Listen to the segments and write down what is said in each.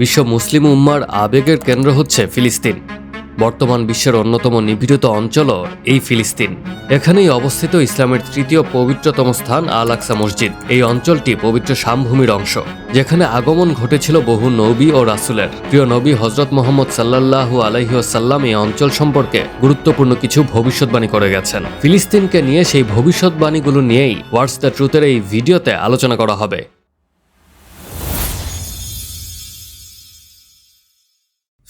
বিশ্ব মুসলিম উম্মার আবেগের কেন্দ্র হচ্ছে ফিলিস্তিন। বর্তমান বিশ্বের অন্যতম নিপীড়িত অঞ্চলও এই ফিলিস্তিন। এখানেই অবস্থিত ইসলামের তৃতীয় পবিত্রতম স্থান আল আকসা মসজিদ। এই অঞ্চলটি পবিত্র সামভূমির অংশ, যেখানে আগমন ঘটেছিল বহু নবী ও রাসুলের। প্রিয় নবী হজরত মোহাম্মদ সাল্লাল্লাহু আলাইহি ওয়াসাল্লাম এই অঞ্চল সম্পর্কে গুরুত্বপূর্ণ কিছু ভবিষ্যৎবাণী করে গেছেন। ফিলিস্তিনকে নিয়ে সেই ভবিষ্যৎবাণীগুলো নিয়েই ওয়ার্ডস দ্য ট্রুথের এই ভিডিওতে আলোচনা করা হবে।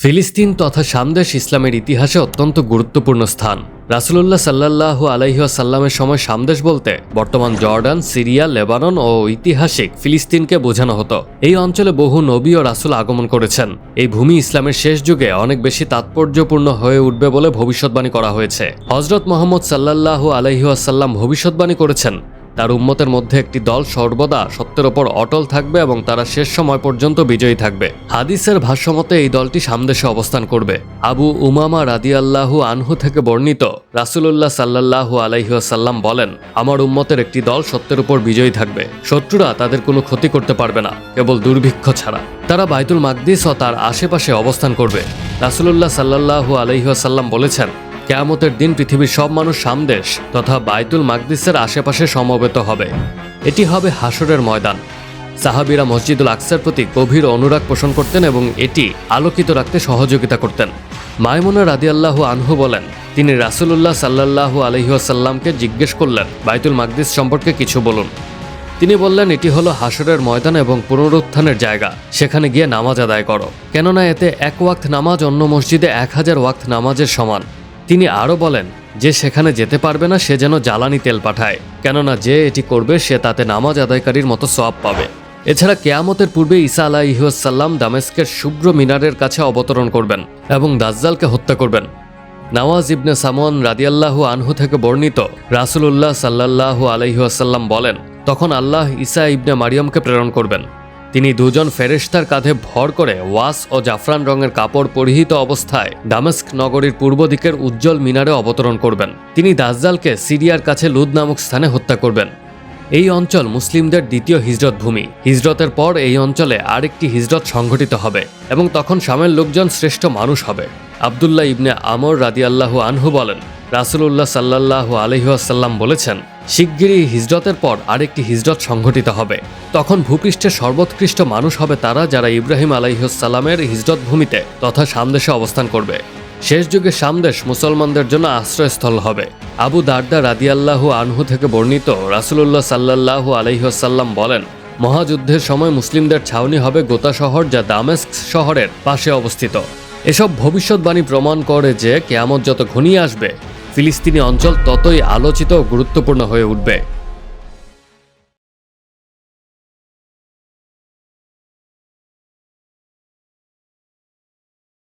ফিলিস্তিন তথা সামদেশ ইসলামের ইতিহাসে অত্যন্ত গুরুত্বপূর্ণ স্থান। রাসুলুল্লাহ সাল্লাহ আলাইসাল্লামের সময় সামদেশ বলতে বর্তমান জর্ডান, সিরিয়া, লেবানন ও ঐতিহাসিক ফিলিস্তিনকে বোঝানো হতো। এই অঞ্চলে বহু নবী ও রাসুল আগমন করেছেন। এই ভূমি ইসলামের শেষ যুগে অনেক বেশি তাৎপর্যপূর্ণ হয়ে উঠবে বলে ভবিষ্যৎবাণী করা হয়েছে। হজরত মোহাম্মদ সাল্লাহ আলাইহাসাল্লাম ভবিষ্যৎবাণী করেছেন তার উম্মতের মধ্যে একটি দল সর্বদা সত্যের ওপর অটল থাকবে এবং তারা শেষ সময় পর্যন্ত বিজয়ী থাকবে। হাদিসের ভাষ্যমতে এই দলটি সামদেশে অবস্থান করবে। আবু উমামা রাদি রাদিয়াল্লাহু আনহু থেকে বর্ণিত রাসুলুল্লাহ সাল্লাল্লাহু আলাইহাসাল্লাম বলেন, আমার উম্মতের একটি দল সত্যের উপর বিজয়ী থাকবে। শত্রুরা তাদের কোনো ক্ষতি করতে পারবে না, কেবল দুর্ভিক্ষ ছাড়া। তারা বাইতুল মাকদিস ও তার আশেপাশে অবস্থান করবে। রাসুলুল্লাহ সাল্লাল্লাহু আলাইহাসাল্লাম বলেছেন কেয়ামতের দিন পৃথিবীর সব মানুষ সামদেশ তথা বাইতুল মাকদিসের আশেপাশে সমবেত হবে। এটি হবে হাসরের ময়দান। সাহাবিরা মসজিদুল আকসার প্রতি গভীর অনুরাগ পোষণ করতেন এবং এটি আলোকিত রাখতে সহযোগিতা করতেন। মাইমুনা রাদিয়াল্লাহু আনহু বলেন, তিনি রাসুলুল্লাহ সাল্লাল্লাহু আলহিহাসাল্লামকে জিজ্ঞেস করলেন, বাইতুল মাকদিস সম্পর্কে কিছু বলুন। তিনি বললেন, এটি হলো হাসরের ময়দান এবং পুনরুত্থানের জায়গা। সেখানে গিয়ে নামাজ আদায় করো। কেননা এতে এক ওয়াক্ত নামাজ অন্য মসজিদে এক হাজার ওয়াক্ত নামাজের সমান। তিনি আরও বলেন, যে সেখানে যেতে পারবে না, সে যেন জ্বালানি তেল পাঠায়। কেননা যে এটি করবে, সে তাতে নামাজ আদায়কারীর মতো সব পাবে। এছাড়া কেয়ামতের পূর্বে ঈসা আলাইসাল্লাম দামেস্কের শুভ্র মিনারের কাছে অবতরণ করবেন এবং দাজ্জালকে হত্যা করবেন। নওয়াজ ইবনে সামন রাদিয়াল্লাহু আনহু থেকে বর্ণিত রাসুলুল্লাহ সাল্লাল্লাহু আলহিহাসাল্লাম বলেন, তখন আল্লাহ ঈসা ইবনে মারিয়ামকে প্রেরণ করবেন। তিনি দুজন ফেরেশতার কাঁধে ভর করে ওয়াস ও জাফরান রঙের কাপড় পরিহিত অবস্থায় দামেস্ক নগরীর পূর্ব দিকের উজ্জ্বল মিনারে অবতরণ করবেন। তিনি দাজ্জালকে সিরিয়ার কাছে লুদ নামক স্থানে হত্যা করবেন। এই অঞ্চল মুসলিমদের দ্বিতীয় হিজরত ভূমি। হিজরতের পর এই অঞ্চলে আরেকটি হিজরত সংঘটিত হবে এবং তখন সামের লোকজন শ্রেষ্ঠ মানুষ হবে। আবদুল্লাহ ইবনে আমর রাদিয়াল্লাহু আনহু বলেন, রাসুলুল্লাহ সাল্লাহ আলহিহাসাল্লাম বলেছেন, শিগগিরই হিজরতের পর আরেকটি হিজরত সংঘটিত হবে। তখন ভূপৃষ্ঠের সর্বোৎকৃষ্ট মানুষ হবে তারা যারা ইব্রাহিম আলাইহসাল্লামের হিজরত ভূমিতে তথা সামদেশে অবস্থান করবে। শেষ যুগে সামদেশ মুসলমানদের জন্য আশ্রয়স্থল হবে। আবু দারদা রাদিয়াল্লাহু আনহু থেকে বর্ণিত রাসুলুল্লাহ সাল্লাল্লাহু আলহিহসাল্লাম বলেন, মহাযুদ্ধের সময় মুসলিমদের ছাউনি হবে গোতা শহর যা দামেস্ক শহরের পাশে অবস্থিত। এসব ভবিষ্যৎবাণী প্রমাণ করে যে কেয়ামত যত ঘনিয়ে আসবে, ফিলিস্তিনি অঞ্চল ততই আলোচিত ও গুরুত্বপূর্ণ হয়ে উঠবে।